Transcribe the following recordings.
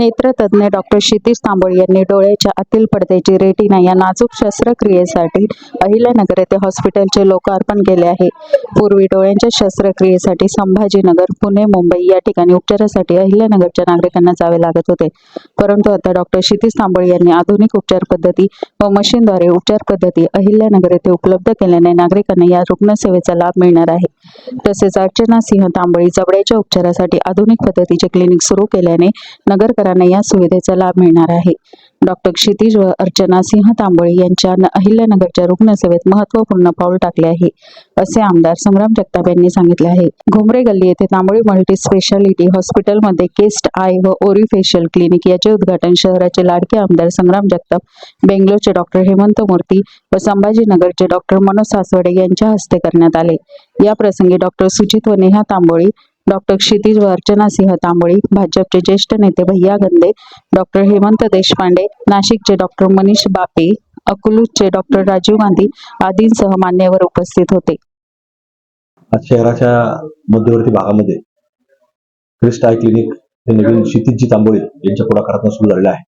नेत्रतज्ज्ञ doctor क्षितिज तांबोळ यांनी डोळ्याच्या आतील पडद्याची रेटिना या नाजूक शस्त्रक्रियेसाठी अहिल्यानगर येथे हॉस्पिटलचे लोकार्पण केले आहे. पूर्वी डोळ्यांच्या शस्त्रक्रियेसाठी संभाजीनगर पुणे मुंबई या ठिकाणी उपचारासाठी अहिल्यानगरच्या नागरिकांना जावे लागत होते. परंतु आता डॉक्टर क्षितिज तांबोळी यांनी आधुनिक उपचार पद्धती व मशीनद्वारे उपचार पद्धती अहिल्यानगर येथे उपलब्ध केल्याने नागरिकांना या रुग्णसेवेचा लाभ मिळणार आहे. तसेच अर्चना सिंह तांबळी जबड्याच्या उपचारासाठी आधुनिक पद्धतीचे क्लिनिक सुरू केल्याने नगरकरांना या सुविधेचा लाभ मिळणार आहे. डॉक्टर क्षितिज व अर्चना सिंह तांबोळी यांच्या अहिल्यानगरच्या रुग्णसेवेत महत्त्वपूर्ण पाऊल टाकले आहे असे आमदार संग्राम जगताप यांनी सांगितले आहे. घुमरे गल्ली येथे तांबोळी मल्टी स्पेशालिटी हॉस्पिटलमध्ये केस्ट आय व ओरिफेशियल क्लिनिक याचे उद्घाटन शहराचे लाडके आमदार संग्राम जगताप बेंगलोरचे डॉक्टर हेमंत मूर्ती व संभाजीनगरचे डॉक्टर मनोज सासवडे यांच्या हस्ते करण्यात आले. या प्रसंगी डॉक्टर सुजित व नेहा तांबोळी डॉक्टर क्षितिज व अर्चना सिंह तांबोळी भाजपचे ज्येष्ठ नेते भैया गंदे डॉक्टर हेमंत देशपांडे नाशिकचे डॉक्टर मनीष बापे अकलूजचे डॉक्टर राजीव गांधी आदींसह मान्यवर उपस्थित होते. आज शहराच्या मध्यवर्ती भागामध्ये क्रिस्ट आय क्लिनिक हे नवीन क्षितिजी तांबोळी यांच्या पुढाकारातून सुरू झालेलं आहे.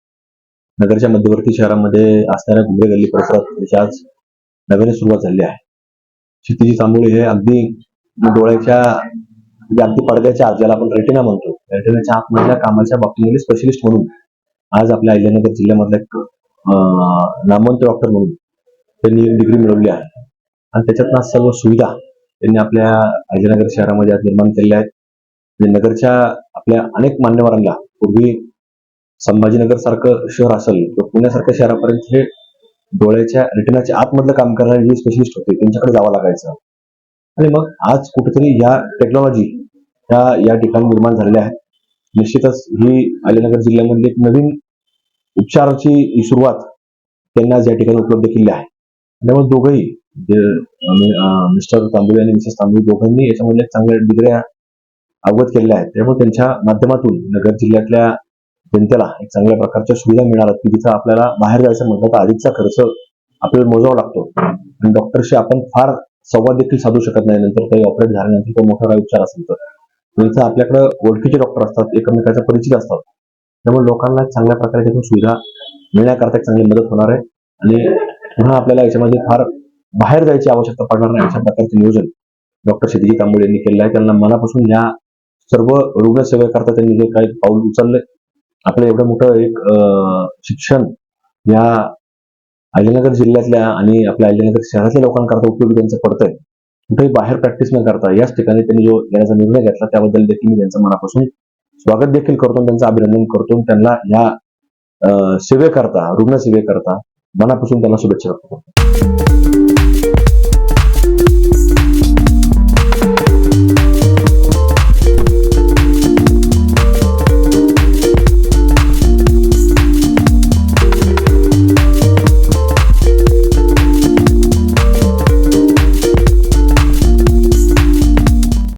नगरच्या मध्यवर्ती शहरामध्ये असणाऱ्या घुमरे गल्ली परिसरात याची आज नव्याने सुरुवात झाली आहे. क्षितिजी तांबोळी हे अगदी डोळ्याच्या म्हणजे अगदी पडद्याच्या आत ज्याला आपण रेटिना म्हणतो. रेटिनाच्या आतमधल्या कामाच्या बाबतीमध्ये स्पेशलिस्ट म्हणून आज आपल्या अहिल्यानगर जिल्ह्यामधला एक नामवंत डॉक्टर म्हणून त्यांनी एक डिग्री मिळवली आहे. आणि त्याच्यातनं आज सर्व सुविधा त्यांनी आपल्या अहिल्यानगर शहरामध्ये आज निर्माण केलेल्या आहेत. म्हणजे नगरच्या आपल्या अनेक मान्यवरांना पूर्वी संभाजीनगर सारखं शहर असेल किंवा पुण्यासारख्या शहरापर्यंत हे डोळ्याच्या रेटिनाच्या आतमधलं काम करणारे जे स्पेशलिस्ट होते त्यांच्याकडे जावं लागायचं. आणि मग आज कुठेतरी ह्या टेक्नॉलॉजी ह्या या ठिकाणी निर्माण झालेल्या आहेत. निश्चितच ही अलीनगर जिल्ह्यामधली एक नवीन उपचाराची सुरुवात त्यांना आज या ठिकाणी उपलब्ध केली आहे. त्यामुळे दोघंही मिस्टर तांबोळी आणि मिसेस तांबोळी दोघांनी याच्यामध्ये चांगल्या डिग्र्या अवगत केलेल्या आहेत. त्यामुळे त्यांच्या माध्यमातून नगर जिल्ह्यातल्या जनतेला एक चांगल्या प्रकारच्या सुविधा मिळणार की जिथं आपल्याला बाहेर जायचं म्हटलं तर आधीचा खर्च आपल्याला मोजावा लागतो. आणि डॉक्टरशी आपण फार संवाद देखील साधू शकत नाही. नंतर काही ऑपरेट झाल्यानंतर तो मोठा काही उपचार असेल तर. म्हणजे इथं आपल्याकडं ओळखीचे डॉक्टर असतात एकमेकांच्या परिचित असतात. त्यामुळे लोकांना चांगल्या प्रकारे त्यातून सुविधा मिळण्याकरता एक चांगली मदत होणार आहे. आणि पुन्हा आपल्याला याच्यामध्ये फार बाहेर जायची आवश्यकता पडणार नाही अशा प्रकारचं नियोजन डॉक्टर शेतीजी तांबोळे यांनी केलेलं आहे. त्यांना मनापासून या सर्व रुग्णसेवेकरता त्यांनी जे काही पाऊल उचलले आपलं एवढं मोठं एक शिक्षण या अहिल्यानगर जिल्ह्यातल्या आणि आपल्या अहिल्यानगर शहरातल्या लोकांकरता उपयोगी त्यांचं पडतंय. कुठेही बाहेर प्रॅक्टिस न करता याच ठिकाणी त्यांनी जो येण्याचा निर्णय घेतला त्याबद्दल देखील मी त्यांचं मनापासून स्वागत देखील करतो त्यांचं अभिनंदन करतो त्यांना या अं, सेवेकरता रुग्णसेवेकरता मनापासून त्यांना शुभेच्छा करतो.